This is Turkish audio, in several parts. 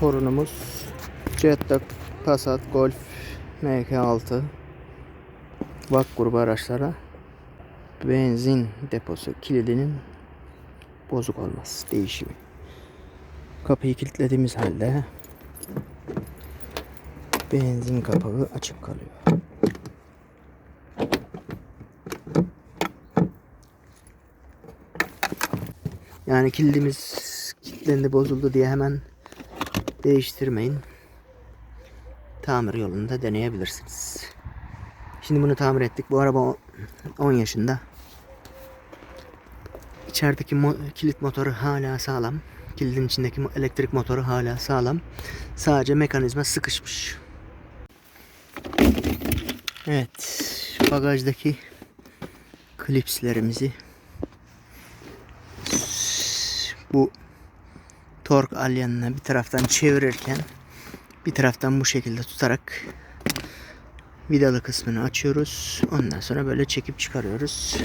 torunumuz Jetta Passat Golf MK6 VAK grubu araçlara benzin deposu kilidinin bozuk olması değişimi. Kapıyı kilitlediğimiz halde benzin kapağı açık kalıyor. Yani kilidimiz kilitlendi bozuldu diye hemen değiştirmeyin. Tamir yolunda deneyebilirsiniz. Şimdi bunu tamir ettik. Bu araba o- 10 yaşında. İçerideki mo- kilit motoru hala sağlam. Kilidin içindeki elektrik motoru hala sağlam. Sadece mekanizma sıkışmış. Evet. Bagajdaki klipslerimizi bu tork alyanını bir taraftan çevirirken bir taraftan bu şekilde tutarak vidalı kısmını açıyoruz. Ondan sonra böyle çekip çıkarıyoruz.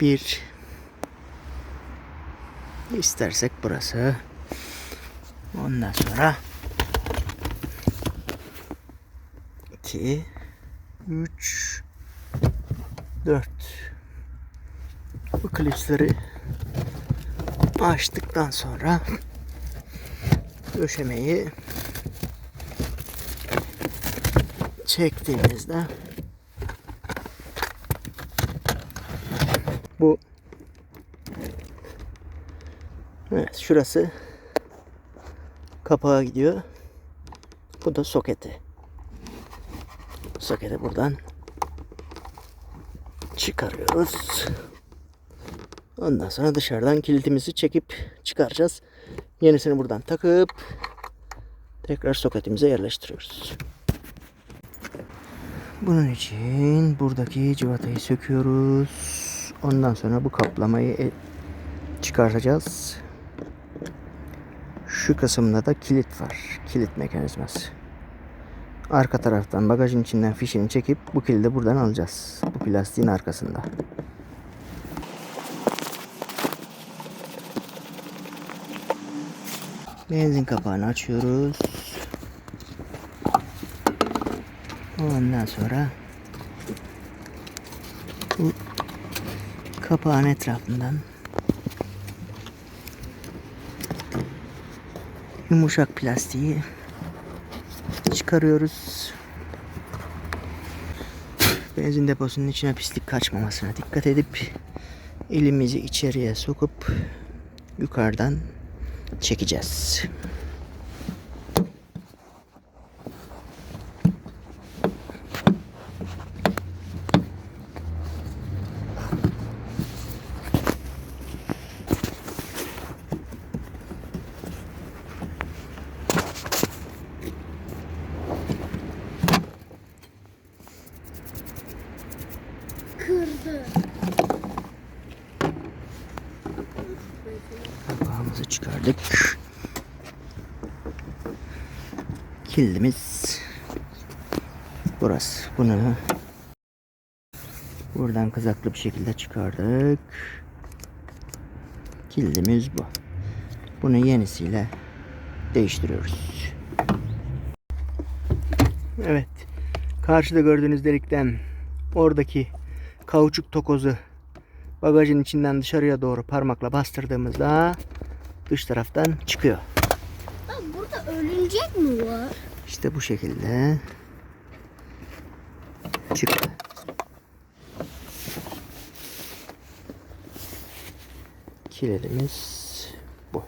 Bir istersek burası. Ondan sonra iki üç dört bu klipsleri açtıktan sonra döşemeyi çektiğimizde bu Evet şurası kapağa gidiyor. Bu da soketi. Soketi buradan çıkarıyoruz. Ondan sonra dışarıdan kilitimizi çekip çıkaracağız. Yenisini buradan takıp tekrar soketimize yerleştiriyoruz. Bunun için buradaki cıvatayı söküyoruz. Ondan sonra bu kaplamayı e- çıkartacağız. Şu kısımda da kilit var. Kilit mekanizması. Arka taraftan bagajın içinden fişini çekip bu kilidi buradan alacağız. Bu plastiğin arkasında. Benzin kapağını açıyoruz. Ondan sonra bu kapağın etrafından yumuşak plastiği çıkarıyoruz. Benzin deposunun içine pislik kaçmamasına dikkat edip elimizi içeriye sokup yukarıdan çekeceğiz. Kırdı. Kapağımızı çıkardık. Kilidimiz burası. Bunu buradan kızaklı bir şekilde çıkardık. Kilidimiz bu. Bunu yenisiyle değiştiriyoruz. Evet. Karşıda gördüğünüz delikten oradaki kauçuk tokozu bagajın içinden dışarıya doğru parmakla bastırdığımızda dış taraftan çıkıyor. Bak burada örümcek mi var? İşte bu şekilde çıktı. Kilidimiz bu.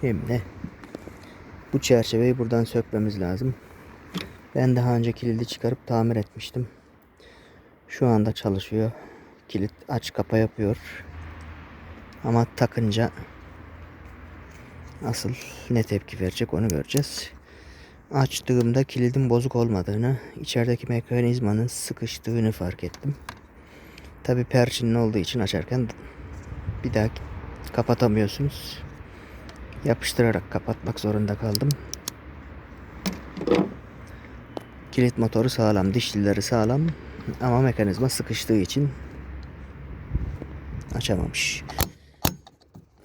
Şimdi bu çerçeveyi buradan sökmemiz lazım. Ben daha önce kilidi çıkarıp tamir etmiştim. Şu anda çalışıyor. Kilit aç kapa yapıyor. Ama takınca asıl ne tepki verecek onu göreceğiz. Açtığımda kilidin bozuk olmadığını, içerideki mekanizmanın sıkıştığını fark ettim. Tabi perçinli olduğu için açarken bir daha kapatamıyorsunuz. Yapıştırarak kapatmak zorunda kaldım. Kilit motoru sağlam, dişlileri sağlam ama mekanizma sıkıştığı için açamamış.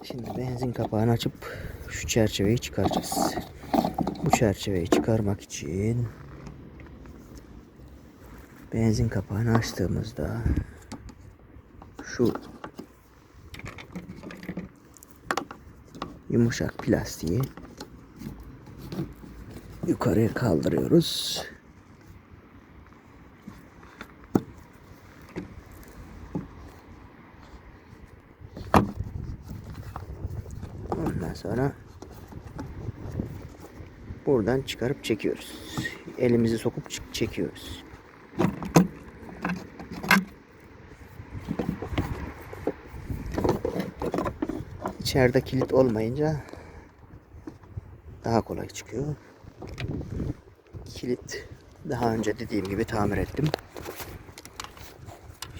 Şimdi benzin kapağını açıp şu çerçeveyi çıkaracağız. Bu çerçeveyi çıkarmak için benzin kapağını açtığımızda şu yumuşak plastiği yukarıya kaldırıyoruz. Ondan sonra buradan çıkarıp çekiyoruz. Elimizi sokup çekiyoruz. İçeride kilit olmayınca daha kolay çıkıyor. Kilit daha önce dediğim gibi tamir ettim.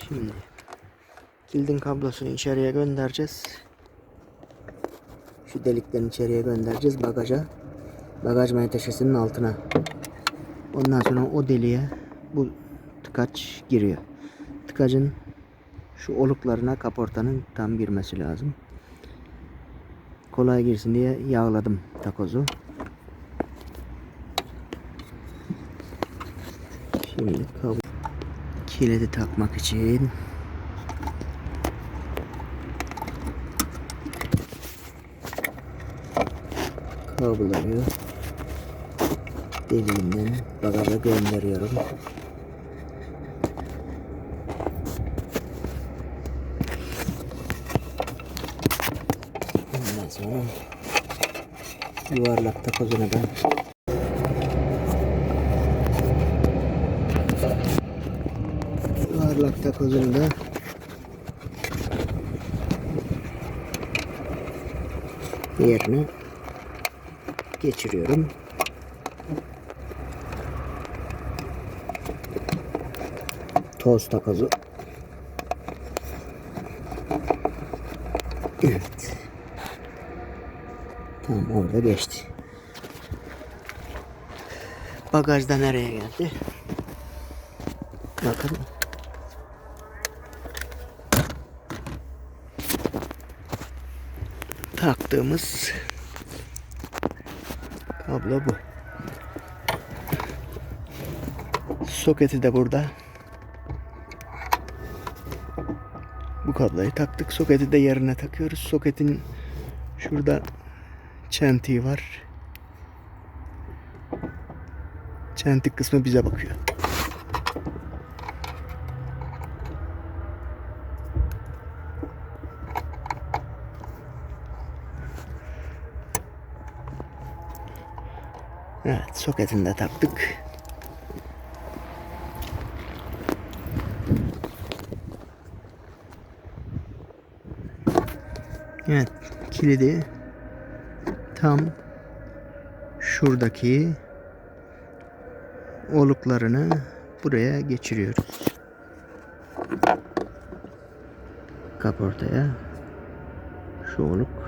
Şimdi kilidin kablosunu içeriye göndereceğiz. Şu delikten içeriye göndereceğiz bagaja. Bagaj menteşesinin altına. Ondan sonra o deliğe bu tıkaç giriyor. Tıkacın şu oluklarına kaportanın tam girmesi lazım. Kolay girsin diye yağladım takozu. Şimdi kablo kilidi takmak için kabloyu deliğinden bagaja gönderiyorum. Ondan sonra yuvarlak takozuna ben yuvarlak takozunu da yerine geçiriyorum. Toz takozu. Evet. Tamam orada geçti. Bagajda nereye geldi? Bakın. Taktığımız kablo bu. Soketi de burada. Bu kabloyu taktık. Soketi de yerine takıyoruz. Soketin şurada çentiği var. Çentik kısmı bize bakıyor. Evet, soketini de taktık. Evet, kilidi tam şuradaki oluklarını buraya geçiriyoruz. Kaportaya şu oluk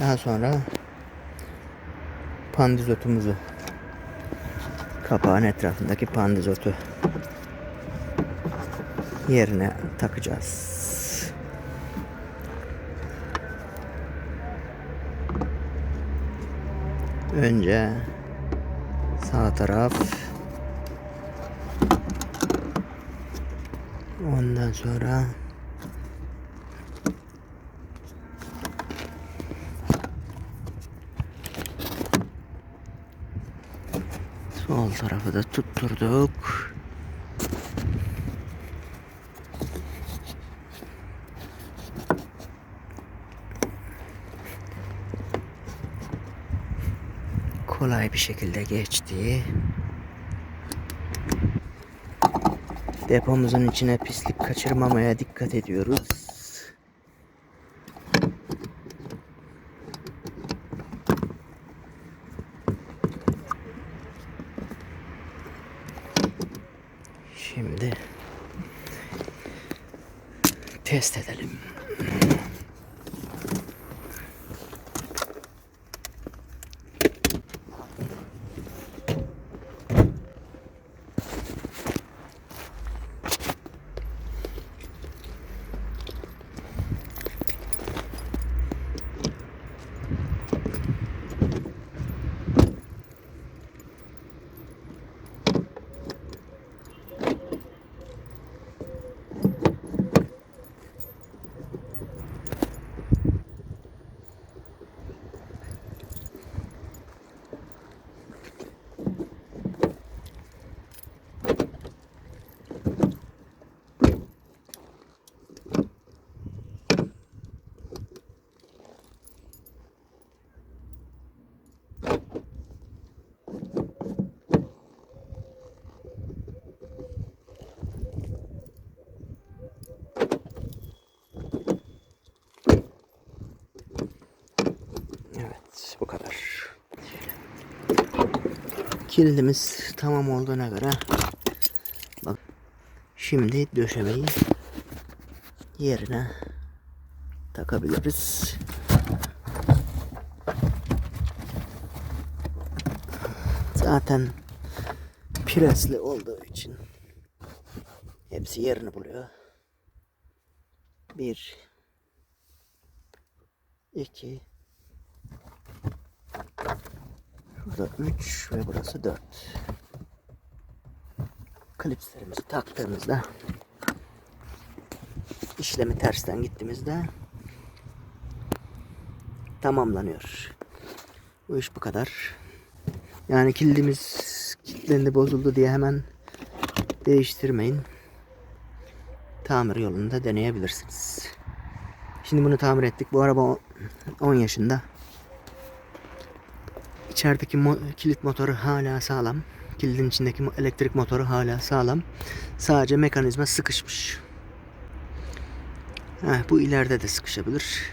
Daha sonra pandizotumuzu kapağın etrafındaki pandizotu yerine takacağız. Önce sağ taraf Ondan sonra tarafı da tutturduk. Kolay bir şekilde geçti. Depomuzun içine pislik kaçırmamaya dikkat ediyoruz. este del Kilidimiz tamam olduğuna göre bak şimdi döşemeyi yerine takabiliriz. Zaten presli olduğu için hepsi yerini buluyor. Bir, iki, Burada 3 ve burası 4. Klipslerimizi taktığımızda işlemi tersten gittiğimizde tamamlanıyor. Bu iş bu kadar. Yani kilidimiz kilitlendi bozuldu diye hemen değiştirmeyin. Tamir yolunda deneyebilirsiniz. Şimdi bunu tamir ettik. Bu araba 10 yaşında. İçerideki mo- kilit motoru hala sağlam. Kilidin içindeki elektrik motoru hala sağlam. Sadece mekanizma sıkışmış. Heh, bu ileride de sıkışabilir.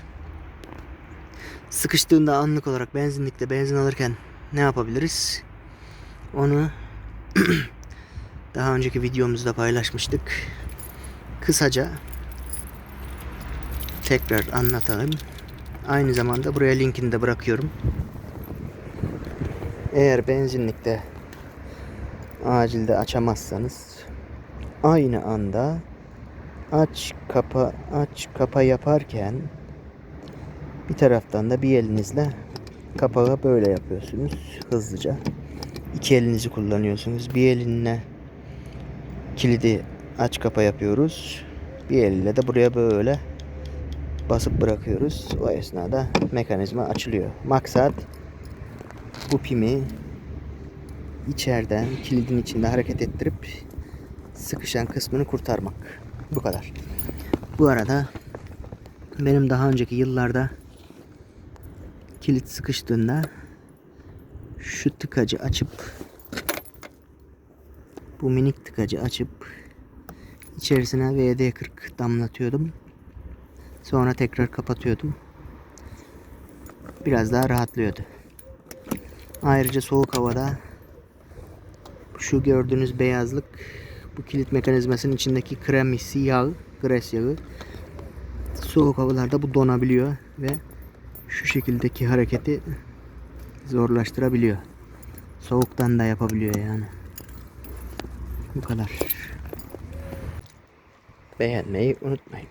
Sıkıştığında anlık olarak benzinlikte benzin alırken ne yapabiliriz? Onu daha önceki videomuzda paylaşmıştık. Kısaca tekrar anlatalım. Aynı zamanda buraya linkini de bırakıyorum. Eğer benzinlikte acilde açamazsanız aynı anda aç kapa aç kapa yaparken bir taraftan da bir elinizle kapağı böyle yapıyorsunuz hızlıca. İki elinizi kullanıyorsunuz. Bir elinle kilidi aç kapa yapıyoruz. Bir elle de buraya böyle basıp bırakıyoruz. O esnada mekanizma açılıyor. Maksat bu pimi içeriden kilidin içinde hareket ettirip sıkışan kısmını kurtarmak. Bu kadar. Bu arada benim daha önceki yıllarda kilit sıkıştığında şu tıkacı açıp bu minik tıkacı açıp içerisine VD40 damlatıyordum. Sonra tekrar kapatıyordum. Biraz daha rahatlıyordu. Ayrıca soğuk havada şu gördüğünüz beyazlık bu kilit mekanizmasının içindeki kremisi yağ, gres yağı. Soğuk havalarda bu donabiliyor ve şu şekildeki hareketi zorlaştırabiliyor. Soğuktan da yapabiliyor yani. Bu kadar. Beğenmeyi unutmayın.